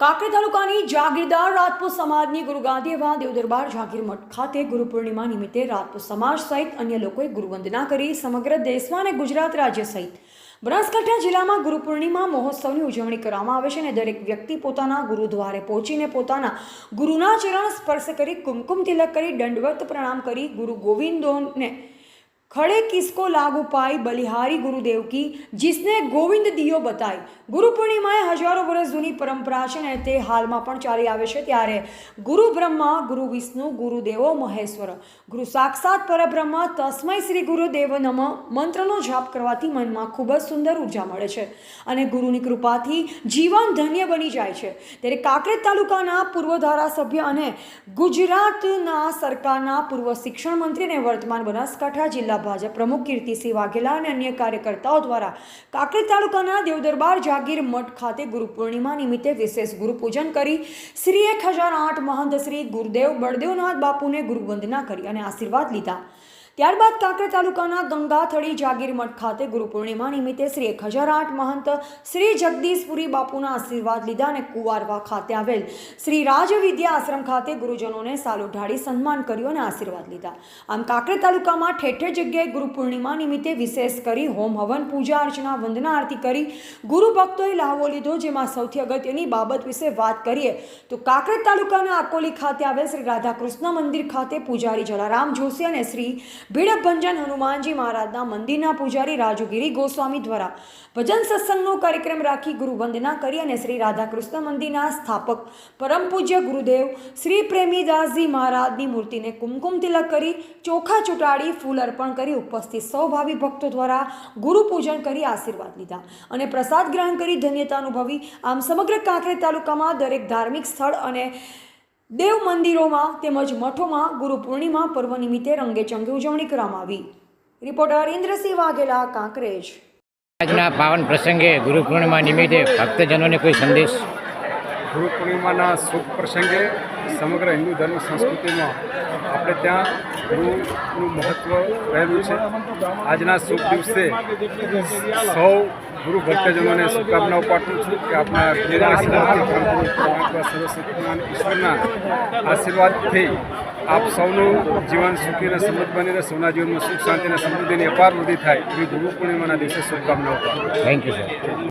કાંકરી તાલુકાની જાગીરદાર રાજપૂત સમાજની ગુરુ ગાંધી એવા દેવદરબાર જાગીર મઠ ખાતે ગુરુ પૂર્ણિમા નિમિત્તે રાજપૂત સમાજ સહિત અન્ય લોકોએ ગુરુવંદના કરી સમગ્ર દેશમાં અને ગુજરાત રાજ્ય સહિત બનાસકાંઠા જિલ્લામાં ગુરુ પૂર્ણિમા મહોત્સવની ઉજવણી કરવામાં આવે છે અને દરેક વ્યક્તિ પોતાના ગુરુદ્વારે પહોંચીને પોતાના ગુરુના ચરણ સ્પર્શ કરી કુમકુમ તિલક કરી દંડવત પ્રણામ કરી ગુરુ ગોવિંદોને ખડે કિસકો લાગુ પાઈ બલિહારી ગુરુદેવ કી जिसने ગોવિંદ દિયો બતાઈ ગુરુ પૂર્ણિમાએ હજારો વર્ષ જૂની પરંપરા છે અને તે હાલમાં પણ ચાલી આવે છે ત્યારે ગુરુ બ્રહ્મા ગુરુ વિષ્ણુ ગુરુ દેવો મહેશ્વર ગુરુ સાક્ષાત પરબ્રહ્મ તસ્મય શ્રી ગુરુદેવ નમ મંત્રનો જાપ કરવાથી મનમાં ખૂબ જ સુંદર ઉર્જા મળે છે અને ગુરુની કૃપાથી જીવન ધન્ય બની જાય છે ત્યારે કાંકરેજ તાલુકાના પૂર્વ ધારાસભ્ય અને ગુજરાતના સરકારના પૂર્વ શિક્ષણ મંત્રી અને વર્તમાન બનાસકાંઠા જિલ્લા ભાજપ પ્રમુખ કીર્તિસિંહ વાઘેલા અને અન્ય કાર્યકર્તાઓ દ્વારા કાંકરેજ તાલુકાના દેવદરબાર જાગીર મઠ ખાતે ગુરુ પૂર્ણિમા નિમિત્તે વિશેષ ગુરુ પૂજન કરી શ્રી એક હજાર આઠ મહંત શ્રી ગુરુદેવ બળદેવનાથ બાપુને ગુરુવંદના કરી અને આશીર્વાદ લીધા. ત્યારબાદ કાંકરા તાલુકાના ગંગાથળી જાગીરમઠ ખાતે ગુરુ પૂર્ણિમા નિમિત્તે શ્રી એક હજાર આઠ મહંત શ્રી જગદીશપુરી બાપુના આશીર્વાદ લીધા અને કુવારવા ખાતે આવેલ શ્રી રાજવિદ્યા આશ્રમ ખાતે ગુરુજનોને સાલો ઢાળી સન્માન કર્યું અને આશીર્વાદ લીધા. આમ કાંકરા તાલુકામાં ઠેર ઠેર જગ્યાએ ગુરુ પૂર્ણિમા નિમિત્તે વિશેષ કરી હોમ હવન, પૂજા અર્ચના, વંદના આરતી કરી. ગુરુ ભક્તોએ લાહવો લીધો, જેમાં સૌથી અગત્યની બાબત વિશે વાત કરીએ તો કાંકરેજ તાલુકાના આકોલી ખાતે આવેલ શ્રી રાધાકૃષ્ણ મંદિર ખાતે પૂજારી જલારામ જોશી અને શ્રી ભીડભંજન હનુમાનજી મહારાજના મંદિરના પૂજારી રાજુગીરી ગોસ્વામી દ્વારા ભજન સત્સંગનો કાર્યક્રમ રાખી ગુરુ વંદના કરી અને શ્રી રાધાકૃષ્ણ મંદિરના સ્થાપક પરમ પૂજ્ય ગુરુદેવ શ્રી પ્રેમીદાસજી મહારાજની મૂર્તિને કુમકુમ તિલક કરી, ચોખા ચૂંટાડી, ફૂલ અર્પણ કરી, ઉપસ્થિત સૌ ભાવિ ભક્તો દ્વારા ગુરુ પૂજન કરી આશીર્વાદ લીધા અને પ્રસાદ ગ્રહણ કરી ધન્યતા અનુભવી. આમ સમગ્ર કાંકરેજ તાલુકામાં દરેક ધાર્મિક સ્થળ અને દેવ મંદિરોમાં તેમજ મઠોમાં ગુરુ પૂર્ણિમા પર્વ નિમિત્તે રંગેચંગે ઉજવણી કરવામાં આવી. રિપોર્ટર ઇન્દ્રસિંહ વાઘેલા, કાંકરેજ. આજના પાવન પ્રસંગે ગુરુ પૂર્ણિમા નિમિત્તે ભક્તજનોને કોઈ સંદેશ ગુરુ પૂર્ણિમાના શુભ પ્રસંગે સમગ્ર હિન્દુ ધર્મ સંસ્કૃતિમાં આપણે ત્યાં ગુરુનું મહત્ત્વ રહેલું છે. આજના શુભ દિવસે સૌ ગુરુ ભક્તજનોને શુભકામનાઓ પાઠવું છું કે આપણા ઈશ્વરના આશીર્વાદથી આપ સૌનું જીવન સુખી અને સમૃદ્ધ બની રહે, સૌના જીવનમાં સુખ, શાંતિ અને સમૃદ્ધિની અપાર વૃદ્ધિ થાય એવી ગુરુ પૂર્ણિમાના દિવસે શુભકામનાઓ થેન્ક યુ સર